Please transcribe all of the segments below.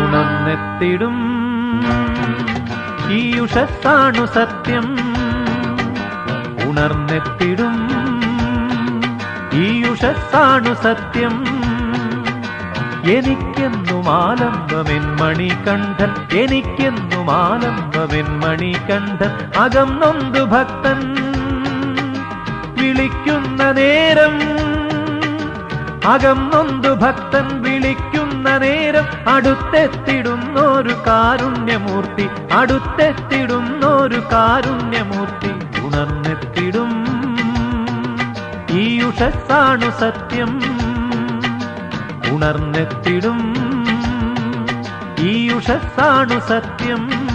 ഉണർന്നെത്തിടും. ഈ ഉഷസ്സാണു സത്യം. ഉണർന്നെത്തിടും. ഈയുഷത്താണു സത്യം. എനിക്കെന്നും ആലംബമെൻ മണികണ്ഠൻ. എനിക്കെന്നും ആലംബമെൻ മണികണ്ഠൻ. അകം നൊന്തു ഭക്തൻ. വിളിക്കുന്ന നേരം അകം നൊന്തു ഭക്തൻ വിളിക്കുന്ന നേരം അടുത്തെത്തിടുന്നൊരു കാരുണ്യമൂർത്തി അടുത്തെത്തിടുന്നൊരു കാരുണ്യമൂർത്തി ഉണർന്നെത്തിടും. ഈ ഉഷസ്സാണു സത്യം ഉണർന്നെത്തിടും. ഈ ഉഷസ്സാണു സത്യം.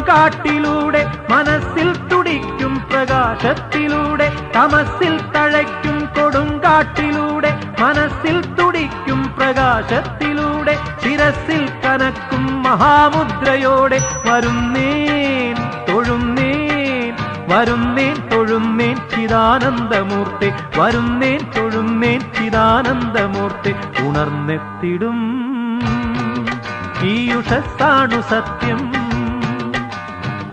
കൊടുങ്കാട്ടിലൂടെ മനസ്സിൽ തുടിക്കും പ്രകാശത്തിലൂടെ തമസിൽ തഴയ്ക്കും കൊടുങ്കാട്ടിലൂടെ മനസ്സിൽ തുടിക്കും പ്രകാശത്തിലൂടെ ശിരസിൽ കനക്കും മഹാമുദ്രയോടെ വരുന്നേൻ തൊഴുന്നേൻ വരുന്നേൻ തൊഴുന്നേൻ ചിദാനന്ദമൂർത്തി വരുന്നേൻ തൊഴുന്നേൻ ചിദാനന്ദമൂർത്തി ഉണർന്നെത്തിടും. ഈ ഉഷസ്സാണു സത്യം.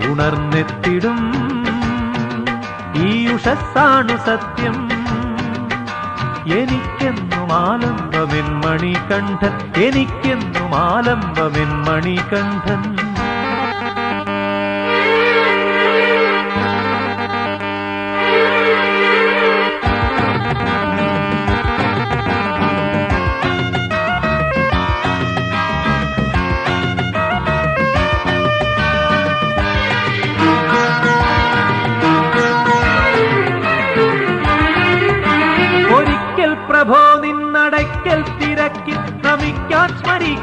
ഉണർന്നെത്തിടും. ഈ ഉഷസ്സാണു സത്യം. എനിക്കെന്നും ആലംബമെൻ മണികണ്ഠൻ എനിക്കെന്നും ആലംബമെൻ മണികണ്ഠൻ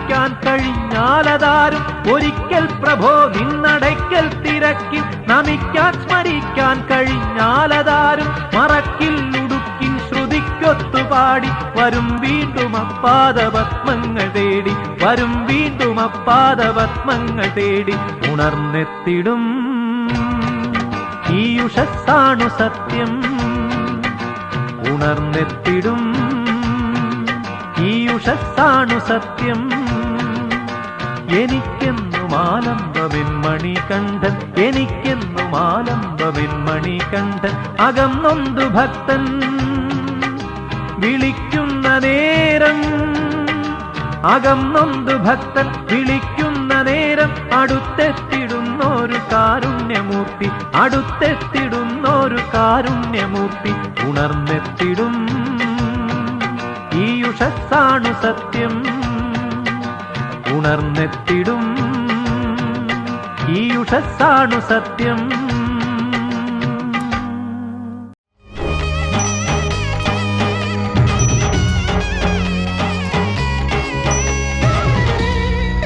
സ്മരിക്കാൻ കഴിഞ്ഞാലതാരും ഒരിക്കൽ പ്രഭോ നിന്നടയ്ക്കൽ തിരക്കി നമിക്കാൻ സ്മരിക്കാൻ കഴിഞ്ഞാലതാരും മറക്കിൽ ഉടുക്കിൻ ശ്രുതിക്കൊത്തുപാടി വരും വീണ്ടും അപ്പാദപത്മങ്ങൾ തേടി വരും വീണ്ടും അപ്പാദപത്മങ്ങൾ തേടി ഉണർന്നെത്തിടും. ഈ സത്യം. ഉണർന്നെത്തിടും. ഈ സത്യം. എനിക്കെന്നും ആലംബമെൻ മണികണ്ഠൻ എനിക്കെന്നും ആലംബമെൻ മണികണ്ഠൻ അകന്നൊന്തു നൊന്തു ഭക്തൻ വിളിക്കുന്ന നേരം അകം നൊന്തു ഭക്തൻ വിളിക്കുന്ന നേരം അടുത്തെത്തിടുന്നൊരു കാരുണ്യമൂർത്തി അടുത്തെത്തിടുന്നൊരു കാരുണ്യമൂർത്തി ഉണർന്നെത്തിടും. ഈ ഉഷസ്സാണു സത്യം. ഉണർന്നെത്തിടും. ഈ ഉഷസ്സാണു സത്യം.